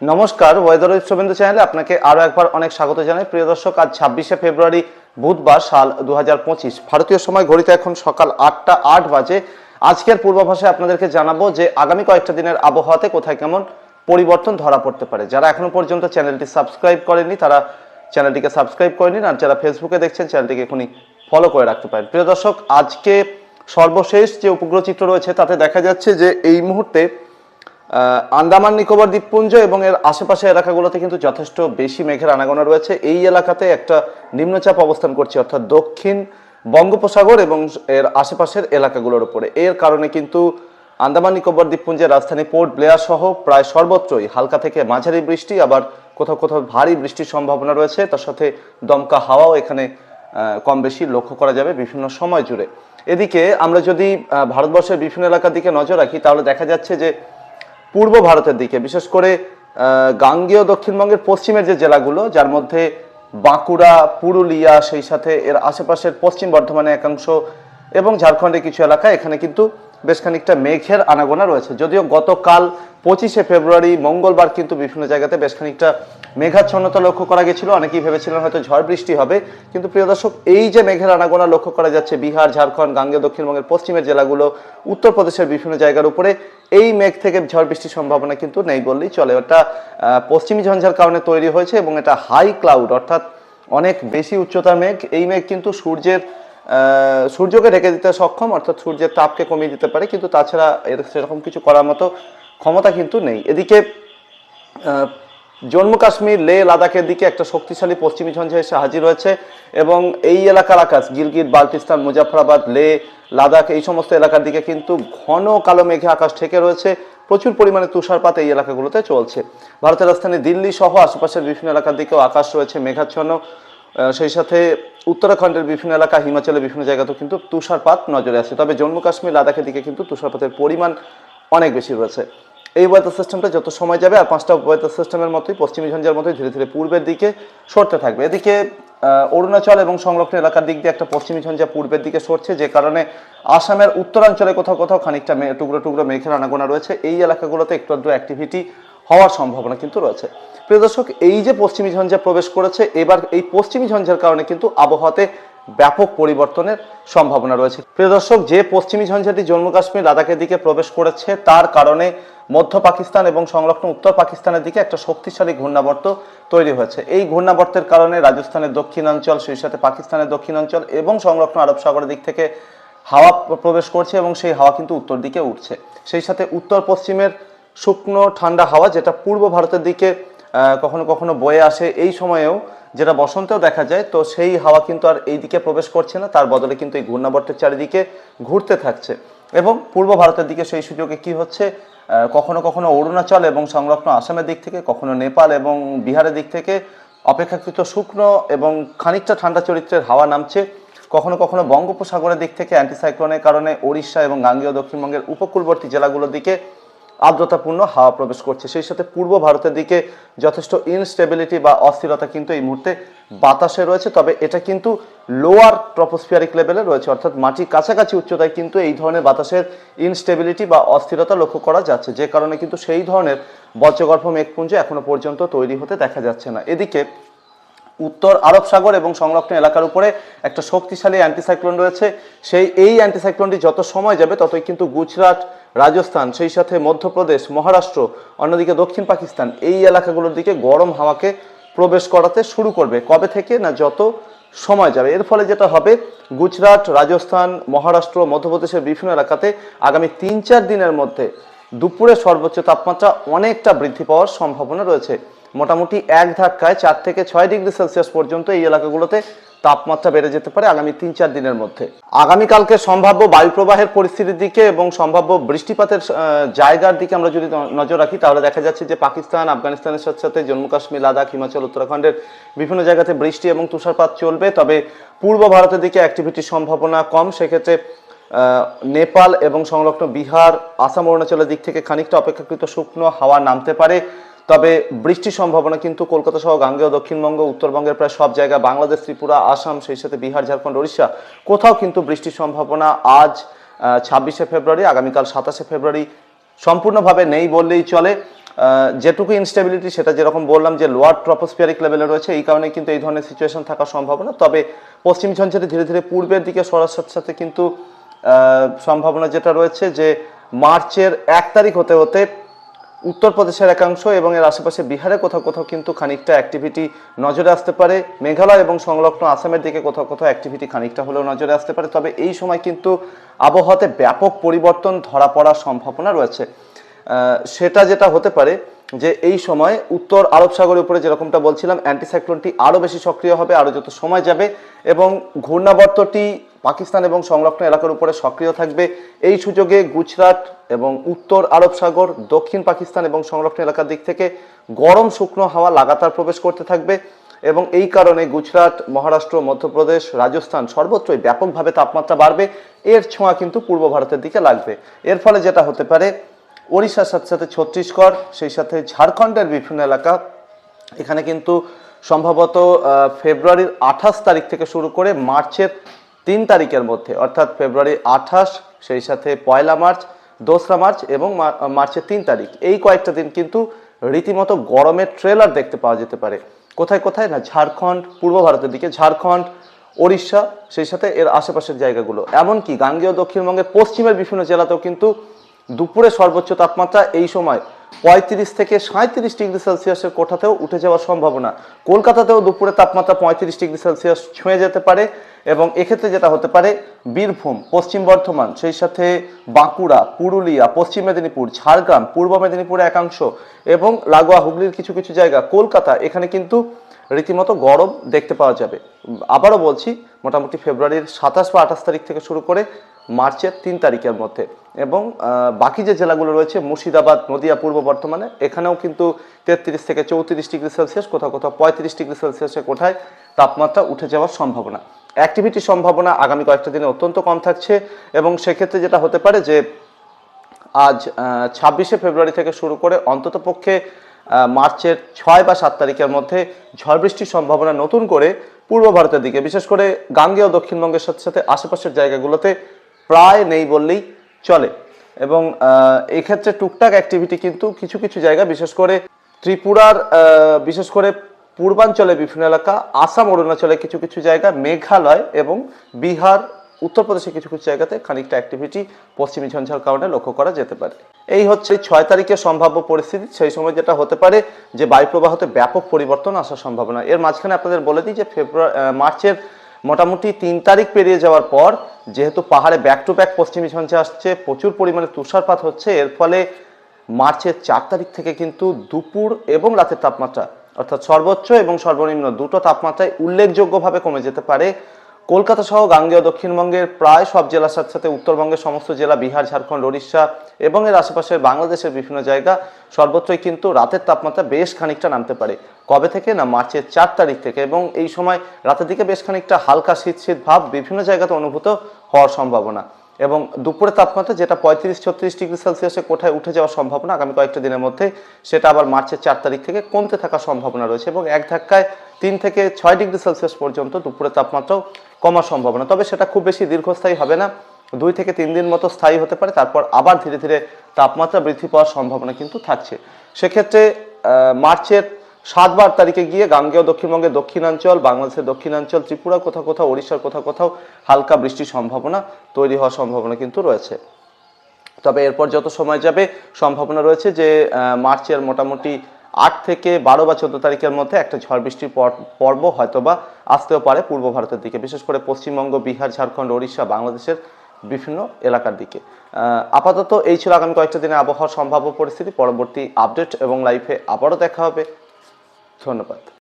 নমস্কার weather with Suvendu চ্যানেলে আপনাকে আরও একবার অনেক স্বাগত জানাই। প্রিয় দর্শক, আজ ছাব্বিশে ফেব্রুয়ারি, বুধবার সাল দু হাজার পঁচিশ। ভারতীয় সময় ঘড়িতে এখন সকাল আটটা আট বাজে। আজকের পূর্বাভাসে আপনাদেরকে জানাব যে আগামী কয়েকটা দিনের আবহাওয়াতে কোথায় কেমন পরিবর্তন ধরা পড়তে পারে। যারা এখনও পর্যন্ত চ্যানেলটি সাবস্ক্রাইব করেনি তারা চ্যানেলটিকে সাবস্ক্রাইব করে নিন। আর যারা ফেসবুকে দেখছেন, চ্যানেলটিকে এখনই ফলো করে রাখতে পারেন। প্রিয় দর্শক, আজকে সর্বশেষ যে উপগ্রহ চিত্র রয়েছে, তাতে দেখা যাচ্ছে যে এই মুহূর্তে আন্দামান, নিকোবর, দ্বীপপুঞ্জ এবং এর আশেপাশে এলাকাগুলোতে কিন্তু যথেষ্ট বেশি মেঘের আনাগোনা রয়েছে। এই এলাকাতে একটা নিম্নচাপ অবস্থান করছে, অর্থাৎ দক্ষিণ বঙ্গোপসাগর এবং এর আশেপাশের এলাকাগুলোর উপরে। এর কারণে কিন্তু আন্দামান, নিকোবর, দ্বীপপুঞ্জের রাজধানী পোর্ট ব্লেয়ার সহ প্রায় সর্বত্রই হালকা থেকে মাঝারি বৃষ্টি, আবার কোথাও কোথাও ভারী বৃষ্টির সম্ভাবনা রয়েছে। তার সাথে দমকা হাওয়াও এখানে কম বেশি লক্ষ্য করা যাবে বিভিন্ন সময় জুড়ে। এদিকে আমরা যদি ভারতবর্ষের বিভিন্ন এলাকার দিকে নজর রাখি, তাহলে দেখা যাচ্ছে যে পূর্ব ভারতের দিকে, বিশেষ করে গাঙ্গীয় দক্ষিণবঙ্গের পশ্চিমের যে জেলাগুলো, যার মধ্যে বাঁকুড়া, পুরুলিয়া, সেই সাথে এর আশেপাশের পশ্চিম বর্ধমানে একাংশ এবং ঝাড়খণ্ডের কিছু এলাকা এখানে কিন্তু বেশ খানিকটা মেঘের আনাগোনা রয়েছে। যদিও গতকাল পঁচিশে ফেব্রুয়ারি, মঙ্গলবার কিন্তু বিভিন্ন জায়গাতে বেশ খানিকটা মেঘাচ্ছন্নতা লক্ষ্য করা গেছিল। অনেকেই ভেবেছিলেন হয়তো ঝড় বৃষ্টি হবে। কিন্তু প্রিয় দর্শক, এই যে মেঘের আনাগোনা লক্ষ্য করা যাচ্ছে বিহার, ঝাড়খণ্ড, গাঙ্গেয়, দক্ষিণবঙ্গের পশ্চিমের জেলাগুলো, উত্তরপ্রদেশের বিভিন্ন জায়গার উপরে, এই মেঘ থেকে ঝড় বৃষ্টির সম্ভাবনা কিন্তু নেই বললেই চলে। ওটা পশ্চিমী ঝঞ্ঝার কারণে তৈরি হয়েছে এবং এটা হাই ক্লাউড অর্থাৎ অনেক বেশি উচ্চতার মেঘ। এই মেঘ কিন্তু সূর্যের সূর্যকে ঢেকে দিতে সক্ষম, অর্থাৎ সূর্যের তাপকে কমিয়ে দিতে পারে, কিন্তু তাছাড়া এর সেরকম কিছু করার মতো ক্ষমতা কিন্তু নেই। এদিকে জম্মু কাশ্মীর, লে, লাদাখের দিকে একটা শক্তিশালী পশ্চিমী ঝঞ্ঝা এসে হাজির হয়েছে এবং এই এলাকার আকাশ, গিলগিট, বাল্টিস্তান, মুজাফরাবাদ, লে, লাদাখ, এই সমস্ত এলাকার দিকে কিন্তু ঘন কালো মেঘে আকাশ ঠেকে রয়েছে। প্রচুর পরিমাণে তুষারপাত এই এলাকাগুলোতে চলছে। ভারতের রাজধানী দিল্লি সহ আশেপাশের বিভিন্ন এলাকার দিকেও আকাশ রয়েছে মেঘাচ্ছন্ন। সেই সাথে উত্তরাখণ্ডের বিভিন্ন এলাকা, হিমাচলের বিভিন্ন জায়গাতেও কিন্তু তুষারপাত নজরে আছে তবে জম্মু কাশ্মীর, লাদাখের দিকে কিন্তু তুষারপাতের পরিমাণ অনেক বেশি রয়েছে। এই ওয়েদার সিস্টেমটা যত সময় যাবে, আর পাঁচটা ওয়েদার সিস্টেমের মতোই, পশ্চিমী ঝঞ্ঝার মতোই ধীরে ধীরে পূর্বের দিকে সরতে থাকবে। এদিকে অরুণাচল এবং সংলগ্ন এলাকার দিক দিয়ে একটা পশ্চিমী ঝঞ্ঝা পূর্বের দিকে সরছে, যে কারণে আসামের উত্তরাঞ্চলে কোথাও কোথাও খানিকটা টুকরো টুকরো মেঘের আনাগোনা রয়েছে। এই এলাকাগুলোতে একটু আধটু অ্যাক্টিভিটি হওয়ার সম্ভাবনা কিন্তু রয়েছে। প্রিয় দর্শক, এই যে পশ্চিমী ঝঞ্ঝা প্রবেশ করেছে, এবার এই পশ্চিমী ঝঞ্ঝার কারণে কিন্তু আবহাওয়াতে ব্যাপক পরিবর্তনের সম্ভাবনা রয়েছে। প্রিয় দর্শক, যে পশ্চিমী ঝঞ্ঝাটি জম্মু কাশ্মীর লাদাখের দিকে প্রবেশ করেছে, তার কারণে মধ্য পাকিস্তান এবং সংলগ্ন উত্তর পাকিস্তানের দিকে একটা শক্তিশালী ঘূর্ণাবর্ত তৈরি হয়েছে। এই ঘূর্ণাবর্তের কারণে রাজস্থানের দক্ষিণাঞ্চল, সেই সাথে পাকিস্তানের দক্ষিণাঞ্চল এবং সংলগ্ন আরব সাগরের দিক থেকে হাওয়া প্রবেশ করছে এবং সেই হাওয়া কিন্তু উত্তর দিকে উঠছে। সেই সাথে উত্তর পশ্চিমের শুকনো, ঠান্ডা হাওয়া যেটা পূর্ব ভারতের দিকে কখনো কখনো বয়ে আসে এই সময়েও, যেটা বসন্তেও দেখা যায়, তো সেই হাওয়া কিন্তু আর এই দিকে প্রবেশ করছে না, তার বদলে কিন্তু এই ঘূর্ণাবর্তের চারিদিকে ঘুরতে থাকছে। এবং পূর্ব ভারতের দিকে সেই সুযোগে কি হচ্ছে কখনো কখনো অরুণাচল এবং সংলগ্ন আসামের দিক থেকে, কখনো নেপাল এবং বিহারের দিক থেকে অপেক্ষাকৃত শুকনো এবং খানিকটা ঠান্ডা চরিত্রের হাওয়া নামছে। কখনো কখনো বঙ্গোপসাগরের দিক থেকে অ্যান্টিসাইক্লোনের কারণে ওড়িশা এবং গাঙ্গেয় দক্ষিণবঙ্গের উপকূলবর্তী জেলাগুলোর দিকে আর্দ্রতাপূর্ণ হাওয়া প্রবেশ করছে। সেই সাথে পূর্ব ভারতের দিকে যথেষ্ট ইনস্টেবিলিটি বা অস্থিরতা কিন্তু এই মুহূর্তে বাতাসে রয়েছে। তবে এটা কিন্তু লোয়ার ট্রপোস্ফিয়ারিক লেভেলে রয়েছে। অর্থাৎ মাটির কাছাকাছি উচ্চতায় কিন্তু এই ধরনের বাতাসের ইনস্টেবিলিটি বা অস্থিরতা লক্ষ্য করা যাচ্ছে। যে কারণে কিন্তু সেই ধরনের বজ্রগর্ভ মেঘপুঞ্জ এখনও পর্যন্ত তৈরি হতে দেখা যাচ্ছে না। এদিকে উত্তর আরব সাগর এবং সংরক্ষণ এলাকার উপরে একটা শক্তিশালী অ্যান্টিসাইক্লোন রয়েছে। সেই, এই অ্যান্টিসাইক্লোনটি যত সময় যাবে ততই কিন্তু গুজরাট, রাজস্থান, সেই সাথে মধ্যপ্রদেশ, মহারাষ্ট্র, অন্যদিকে দক্ষিণ পাকিস্তান এই এলাকাগুলোর দিকে গরম হাওয়াকে প্রবেশ করাতে শুরু করবে। কবে থেকে না যত সময় যাবে। এর ফলে যেটা হবে, গুজরাট, রাজস্থান, মহারাষ্ট্র, মধ্যপ্রদেশের বিভিন্ন এলাকাতে আগামী তিন চার দিনের মধ্যে দুপুরে সর্বোচ্চ তাপমাত্রা অনেকটা বৃদ্ধি পাওয়ার সম্ভাবনা রয়েছে। মোটামুটি এক ধাক্কায় চার থেকে ছয় ডিগ্রি সেলসিয়াস পর্যন্ত এই এলাকাগুলোতে তাপমাত্রা বেড়ে যেতে পারে আগামী তিন চার দিনের মধ্যে। আগামীকালকে সম্ভাব্য বায়ুপ্রবাহের পরিস্থিতির দিকে এবং সম্ভাব্য বৃষ্টিপাতের জায়গার দিকে আমরা যদি নজর রাখি, তাহলে দেখা যাচ্ছে যে পাকিস্তান, আফগানিস্তানের সাথে সাথে জম্মু কাশ্মীর, লাদাখ, হিমাচল, উত্তরাখণ্ডের বিভিন্ন জায়গাতে বৃষ্টি এবং তুষারপাত চলবে। তবে পূর্ব ভারতের দিকে অ্যাক্টিভিটির সম্ভাবনা কম। সেক্ষেত্রে নেপাল এবং সংলগ্ন বিহার, আসাম, অরুণাচলের দিক থেকে খানিকটা অপেক্ষাকৃত শুকনো হাওয়া নামতে পারে। তবে বৃষ্টির সম্ভাবনা কিন্তু কলকাতা সহ গাঙ্গেয় দক্ষিণবঙ্গ, উত্তরবঙ্গের প্রায় সব জায়গায়, বাংলাদেশ, ত্রিপুরা, আসাম, সেই সাথে বিহার, ঝাড়খণ্ড উড়িষ্যা কোথাও কিন্তু বৃষ্টির সম্ভাবনা আজ ছাব্বিশে ফেব্রুয়ারি, আগামীকাল সাতাশে ফেব্রুয়ারি সম্পূর্ণভাবে নেই বললেই চলে। যেটুকু ইনস্টেবিলিটি সেটা যেরকম বললাম যে লোয়ার ট্রপোস্ফিয়ারিক লেভেলে রয়েছে, এই কারণে কিন্তু এই ধরনের সিচুয়েশন থাকার সম্ভাবনা। তবে পশ্চিম ঝঞ্ঝাটি ধীরে ধীরে পূর্বের দিকে সরার সাথে সাথে কিন্তু সম্ভাবনা যেটা রয়েছে যে মার্চের এক তারিখ হতে হতে উত্তরপ্রদেশের একাংশ এবং এর আশেপাশে বিহারে কোথাও কোথাও কিন্তু খানিকটা অ্যাক্টিভিটি নজরে আসতে পারে। মেঘালয় এবং সংলগ্ন আসামের দিকে কোথাও কোথাও অ্যাক্টিভিটি খানিকটা হলেও নজরে আসতে পারে। তবে এই সময় কিন্তু আবহাওয়াতে ব্যাপক পরিবর্তন ধরা পড়ার সম্ভাবনা রয়েছে। সেটা যেটা হতে পারে যে এই সময় উত্তর আরব সাগরের উপরে যেরকমটা বলছিলাম অ্যান্টিসাইক্লোনটি আরও বেশি সক্রিয় হবে আরও যত সময় যাবে, এবং ঘূর্ণাবর্তটি পাকিস্তান এবং সংরক্ষণ এলাকার উপরে সক্রিয় থাকবে। এই সুযোগে গুজরাট এবং উত্তর আরব সাগর, দক্ষিণ পাকিস্তান এবং সংরক্ষণ এলাকার দিক থেকে গরম শুকনো হাওয়া লাগাতার প্রবেশ করতে থাকবে, এবং এই কারণে গুজরাট, মহারাষ্ট্র, মধ্যপ্রদেশ, রাজস্থান সর্বত্রই ব্যাপকভাবে তাপমাত্রা বাড়বে। এর ছোঁয়া কিন্তু পূর্ব ভারতের দিকে লাগবে। এর ফলে যেটা হতে পারে ওড়িশার সাথে সাথে ছত্তিশগড়, সেই সাথে ঝাড়খণ্ডের বিভিন্ন এলাকা। এখানে কিন্তু সম্ভবত ফেব্রুয়ারির আঠাশ তারিখ থেকে শুরু করে মার্চের তিন তারিখের মধ্যে, অর্থাৎ ফেব্রুয়ারি আঠাশ, সেই সাথে পয়লা মার্চ, দোসরা মার্চ এবং মার্চের তিন তারিখ। এই কয়েকটা দিন কিন্তু রীতিমতো গরমের ট্রেলার দেখতে পাওয়া যেতে পারে। কোথায় কোথায়? না, ঝাড়খণ্ড, পূর্ব ভারতের দিকে, ঝাড়খণ্ড, ওড়িশা, সেই সাথে এর আশেপাশের জায়গাগুলো। এমনকি গাঙ্গেয় দক্ষিণবঙ্গের পশ্চিমের বিভিন্ন জেলাতেও কিন্তু দুপুরে সর্বোচ্চ তাপমাত্রা এই সময় পঁয়ত্রিশ থেকে সাঁত্রিশ ডিগ্রি সেলসিয়াসের কোঠাতেও উঠে যাওয়ার সম্ভাবনা। কলকাতাতেও দুপুরে তাপমাত্রা পঁয়ত্রিশ ডিগ্রি সেলসিয়াস ছুঁয়ে যেতে পারে এবং এক্ষেত্রে যেটা হতে পারে, বীরভূম, পশ্চিম বর্ধমান, সেই সাথে বাঁকুড়া, পুরুলিয়া, পশ্চিম মেদিনীপুর, ঝাড়গ্রাম, পূর্ব মেদিনীপুরের একাংশ এবং লাগোয়া, হুগলির কিছু কিছু জায়গা, কলকাতা, এখানে কিন্তু রীতিমতো গরম দেখতে পাওয়া যাবে। আবারও বলছি, মোটামুটি ফেব্রুয়ারির সাতাশ বা আঠাশ তারিখ থেকে শুরু করে মার্চের তিন তারিখের মধ্যে। এবং বাকি যে জেলাগুলো রয়েছে, মুর্শিদাবাদ, নদিয়া, পূর্ব বর্ধমানে, এখানেও কিন্তু তেত্রিশ থেকে চৌত্রিশ ডিগ্রি সেলসিয়াস, কোথাও কোথাও পঁয়ত্রিশ ডিগ্রি সেলসিয়াসের কোঠায় তাপমাত্রা উঠে যাওয়ার সম্ভাবনা। অ্যাক্টিভিটির সম্ভাবনা আগামী কয়েকটা দিনে অত্যন্ত কম থাকছে এবং সেক্ষেত্রে যেটা হতে পারে যে, আজ ছাব্বিশে ফেব্রুয়ারি থেকে শুরু করে অন্ততপক্ষে মার্চের ছয় বা সাত তারিখের মধ্যে ঝড় বৃষ্টির সম্ভাবনা নতুন করে পূর্ব ভারতের দিকে। বিশেষ করে গাঙ্গেয় দক্ষিণবঙ্গের সাথে সাথে আশেপাশের জায়গাগুলোতে প্রায় নেই বললেই চলে। এবং এক্ষেত্রে টুকটাক অ্যাক্টিভিটি কিন্তু কিছু কিছু জায়গা বিশেষ করে ত্রিপুরার বিশেষ করে পূর্বাঞ্চলে বিভিন্ন এলাকা, আসাম, অরুণাচলে কিছু কিছু জায়গা মেঘালয় এবং বিহার, উত্তরপ্রদেশে কিছু কিছু জায়গাতে খানিকটা অ্যাক্টিভিটি পশ্চিমী ঝঞ্ঝার কারণে লক্ষ্য করা যেতে পারে। এই হচ্ছে ছয় তারিখের সম্ভাব্য পরিস্থিতি। সেই সময় যেটা হতে পারে যে বায়ুপ্রবাহতে ব্যাপক পরিবর্তন আসার সম্ভাবনা। এর মাঝখানে আপনাদের বলে দিই যে ফেব্রুয়ারি মার্চের মোটামুটি তিন তারিখ পেরিয়ে যাওয়ার পর, যেহেতু পাহাড়ে ব্যাক টু ব্যাক পশ্চিম ঝঞ্ঝা আসছে, প্রচুর পরিমাণে তুষারপাত হচ্ছে, এর ফলে মার্চের চার তারিখ থেকে কিন্তু দুপুর এবং রাতের তাপমাত্রা, অর্থাৎ সর্বোচ্চ এবং সর্বনিম্ন দুটো তাপমাত্রায় উল্লেখযোগ্যভাবে কমে যেতে পারে। কলকাতা সহ গাঙ্গেয় দক্ষিণবঙ্গের প্রায় সব জেলার সাথে সাথে উত্তরবঙ্গের সমস্ত জেলা বিহার, ঝাড়খণ্ড ওড়িশা এবং এর আশেপাশের বাংলাদেশের বিভিন্ন জায়গা সর্বত্রই কিন্তু রাতের তাপমাত্রা বেশ খানিকটা নামতে পারে। কবে থেকে? না, মার্চের চার তারিখ থেকে এবং এই সময় রাতের দিকে বেশ খানিকটা হালকা শীত শীত ভাব বিভিন্ন জায়গাতে অনুভূত হওয়ার সম্ভাবনা এবং দুপুরের তাপমাত্রা যেটা পঁয়ত্রিশ, ছত্রিশ ডিগ্রি সেলসিয়াসে কোঠায় উঠে যাওয়ার সম্ভাবনা আগামী কয়েকটা দিনের মধ্যে সেটা আবার মার্চের চার তারিখ থেকে কমতে থাকার সম্ভাবনা রয়েছে এবং এক ধাক্কায় তিন থেকে ছয় ডিগ্রি সেলসিয়াস পর্যন্ত দুপুরের তাপমাত্রাও কমার সম্ভাবনা। তবে সেটা খুব বেশি দীর্ঘস্থায়ী হবে না। দুই থেকে তিন দিন মতো স্থায়ী হতে পারে। তারপর আবার ধীরে ধীরে তাপমাত্রা বৃদ্ধি পাওয়ার সম্ভাবনা কিন্তু থাকছে। সেক্ষেত্রে মার্চের সাত বার তারিখে গিয়ে গাঙ্গেয় দক্ষিণবঙ্গের দক্ষিণাঞ্চল, বাংলাদেশের দক্ষিণাঞ্চল, ত্রিপুরা কোথাও কোথাও, ওড়িশার কোথাও কোথাও হালকা বৃষ্টির সম্ভাবনা তৈরি হওয়ার সম্ভাবনা কিন্তু রয়েছে। তবে এরপর যত সময় যাবে, সম্ভাবনা রয়েছে যে মার্চের মোটামুটি আট থেকে বারো বা চোদ্দ তারিখের মধ্যে একটা ঝড় বৃষ্টির পর- পর্ব হয়তোবা আসতেও পারে পূর্ব ভারতের দিকে, বিশেষ করে পশ্চিমবঙ্গ, বিহার, ঝাড়খণ্ড, ওড়িশা, বাংলাদেশের বিভিন্ন এলাকার দিকে। আপাতত এই ছিল আগামী কয়েকটা দিনে আবহাওয়ার সম্ভাব্য পরিস্থিতি। পরবর্তী আপডেট এবং লাইফে আবারও দেখা হবে। ধন্যবাদ।